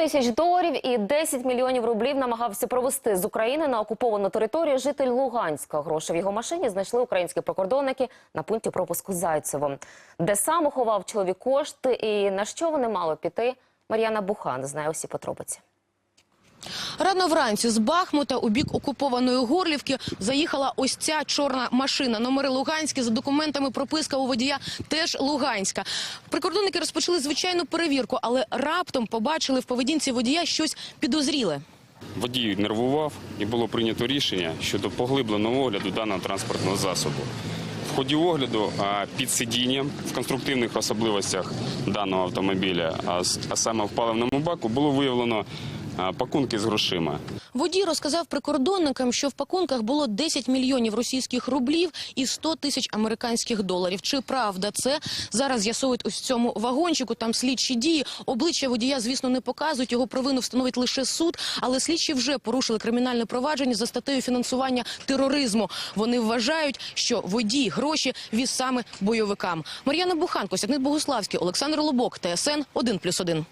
тисяч доларів і 10 мільйонів рублів намагався провести з України на окуповану територію житель Луганська. Гроші в його машині знайшли українські прикордонники на пункті пропуску Зайцево. Де сам уховав чоловік кошти і на що вони мали піти, Мар'яна Бухан знає усі подробиці. Рано вранці з Бахмута у бік окупованої Горлівки заїхала ось ця чорна машина. Номери Луганські за документами прописка у водія теж Луганська. Прикордонники розпочали звичайну перевірку, але раптом побачили в поведінці водія щось підозріле. Водій нервував і було прийнято рішення щодо поглибленого огляду даного транспортного засобу. В ході огляду під сидінням в конструктивних особливостях даного автомобіля, а саме в паливному баку, було виявлено пакунки з грошима. Водій розказав прикордонникам, що в пакунках було 10 мільйонів російських рублів і 100 тисяч американських доларів. Чи правда це зараз з'ясовують ось цьому вагончику? Там слідчі дії. Обличчя водія, звісно, не показують. Його провину встановить лише суд. Але слідчі вже порушили кримінальне провадження за статтею фінансування тероризму. Вони вважають, що водій гроші віз саме бойовикам. Мар'яна Буханко, Сягнит Богуславський, Олександр Лобок, ТСН 1+,1.